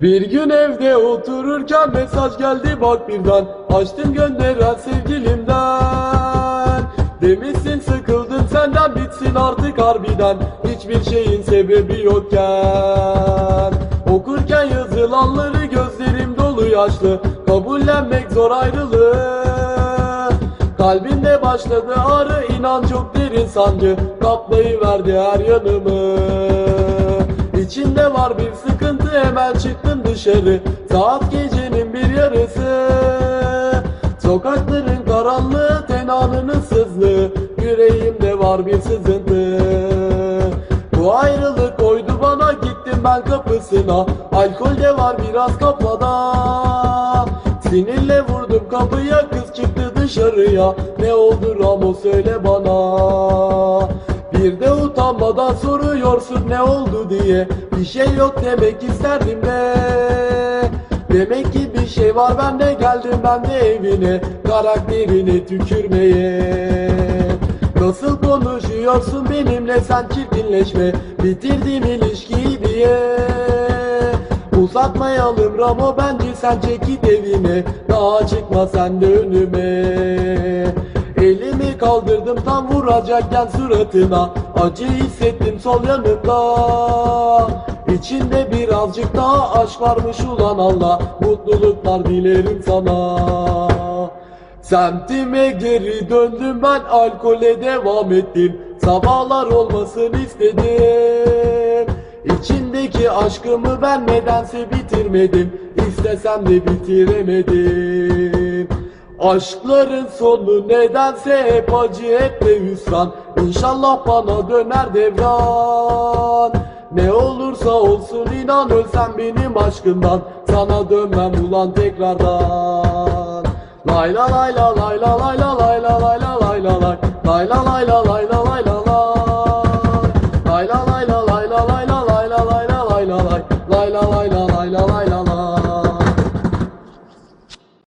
Bir gün evde otururken mesaj geldi bak birden. Açtım gönderen sevgilimden. Demişsin sıkıldım senden bitsin artık harbiden. Hiçbir şeyin sebebi yokken. Okurken yazılanları gözlerim dolu yaşlı. Kabullenmek zor ayrılığı Kalbimde başladı ağrı inan çok derin sancı. Kaplayıverdi her yanımı. İçimde var bir sıkıntı hemen çıktım dışarı. Saat gecenin bir yarısı. Sokakların karanlığı tenanın ıssızlığı Yüreğimde var bir sızıntı. Bu ayrılık koydu bana gittim ben kapısına. Alkolde var biraz kafada Sinirle vurdum kapıya kız çıktı dışarıya. Ne oldu Ramo söyle bana Bir de utanmadan soruyorsun ne oldu diye. Bir şey yok demek isterdim de. Demek ki bir şey var bende geldim ben de evine. Karakterini tükürmeye. Nasıl konuşuyorsun benimle sen çirkinleşme. Bitirdim ilişkiyi diye. Uzatmayalım Ramo bence sen çek git evine. Daha çıkma sen de önüme Kaldırdım tam vuracakken suratına Acı hissettim sol yanımda. İçinde birazcık daha aşk varmış ulan Allah. Mutluluklar dilerim sana. Semtime geri döndüm ben alkole devam ettim. Sabahlar olmasın istedim. İçindeki aşkımı ben nedense bitirmedim. İstesem de bitiremedim Aşkların sonu nedense hep acı hep de hüsran İnşallah bana döner devran Ne olursa olsun inan ölsem benim aşkımdan Sana dönmem ulan tekrardan Layla layla layla layla layla layla layla lay Layla layla layla layla lay Layla layla layla layla layla layla lay Layla layla layla layla layla lay